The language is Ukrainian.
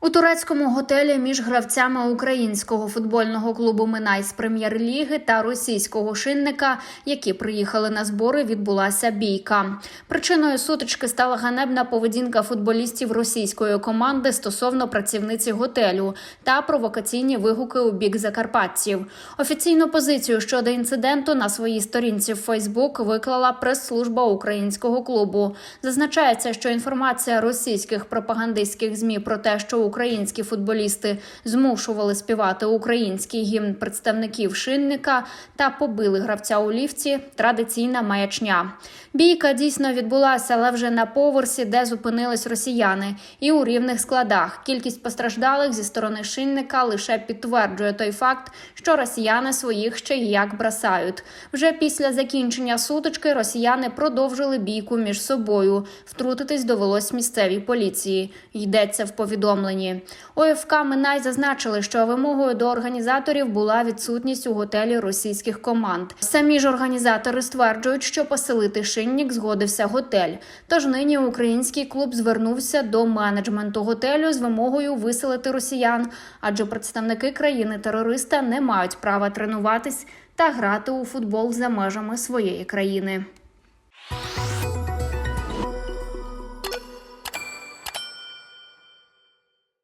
У турецькому готелі між гравцями українського футбольного клубу Минай з прем'єр-ліги та російського шинника, які приїхали на збори, відбулася бійка. Причиною сутички стала ганебна поведінка футболістів російської команди стосовно працівниці готелю та провокаційні вигуки у бік закарпатців. Офіційну позицію щодо інциденту на своїй сторінці в Фейсбук виклала прес-служба українського клубу. Зазначається, що інформація російських пропагандистських змі про те, що українські футболісти змушували співати український гімн представників шинника та побили гравця у ліфті. Традиційна маячня. Бійка дійсно відбулася, але вже на поверсі, де зупинились росіяни, і у рівних складах. Кількість постраждалих зі сторони шинника лише підтверджує той факт, що росіяни своїх ще як бросають. Вже після закінчення сутички росіяни продовжили бійку між собою. Втрутитись довелось місцевій поліції. Йдеться в повідомленні. ОФК Минай зазначили, що вимогою до організаторів була відсутність у готелі російських команд. Самі ж організатори стверджують, що поселити шинник згодився готель. Тож нині український клуб звернувся до менеджменту готелю з вимогою виселити росіян, адже представники країни-терориста не мають права тренуватись та грати у футбол за межами своєї країни.